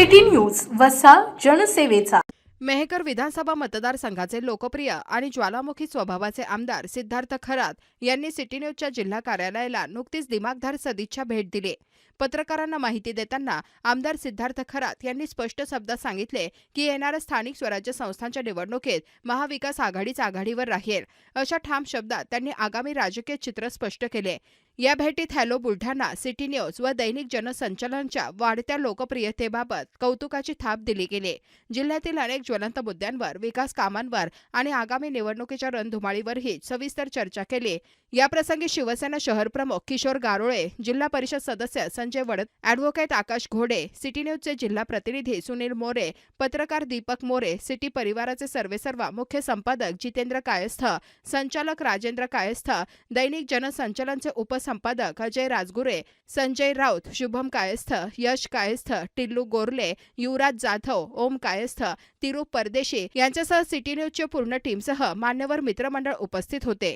City news वसा जनसेवेचा. मेहकर विधानसभा मतदारसंघाचे लोकप्रिय आणि ज्वालामुखी स्वभावाचे आमदार सिद्धार्थ खरात यांनी सिटी न्यूजच्या जिल्हा कार्यालयाला नुकतीच दिमागधार सदिच्छा भेट दिली. पत्रकारांना माहिती देताना आमदार सिद्धार्थ खरात यांनी स्पष्ट शब्दात सांगितले की येणाऱ्या स्थानिक स्वराज्य संस्थांच्या निवडणुकीत महाविकास आघाडीच आघाडीवर राहील. अशा ठाम शब्दात त्यांनी आगामी राजकीय चित्र स्पष्ट केले. या भेटीत हॅलो बुलढाणा सिटी न्यूज व दैनिक जनसंचलनच्या वाढत्या लोकप्रियतेबाबत कौतुकाची थाप दिली गेली. जिल्ह्यातील अनेक ज्वलंत मुद्द्यांवर विकास कामांवर आणि आगामी निवडणुकीच्या रणधुमाळीवरही सविस्तर चर्चा केली. याप्रसंगी शिवसेना शहर प्रमुख किशोर गारोळे जिल्हा परिषद सदस्य संजय वडत अॅडव्होकेट आकाश घोडे सिटी न्यूजचे जिल्हा प्रतिनिधी सुनील मोरे पत्रकार दीपक मोरे सिटी परिवाराचे सर्वेसर्वा मुख्य संपादक जितेंद्र कायस्थ संचालक राजेंद्र कायस्थ दैनिक जनसंचलनचे संपादक अजय राजगुरे संजय राऊत शुभम कायस्थ यश कायस्थ टिल्लू गोरले युवराज जाधव ओम कायस्थ तिरू परदेशी यांच्यासह सिटी न्यूजच्या पूर्ण टीमसह मान्यवर मित्रमंडळ उपस्थित होते.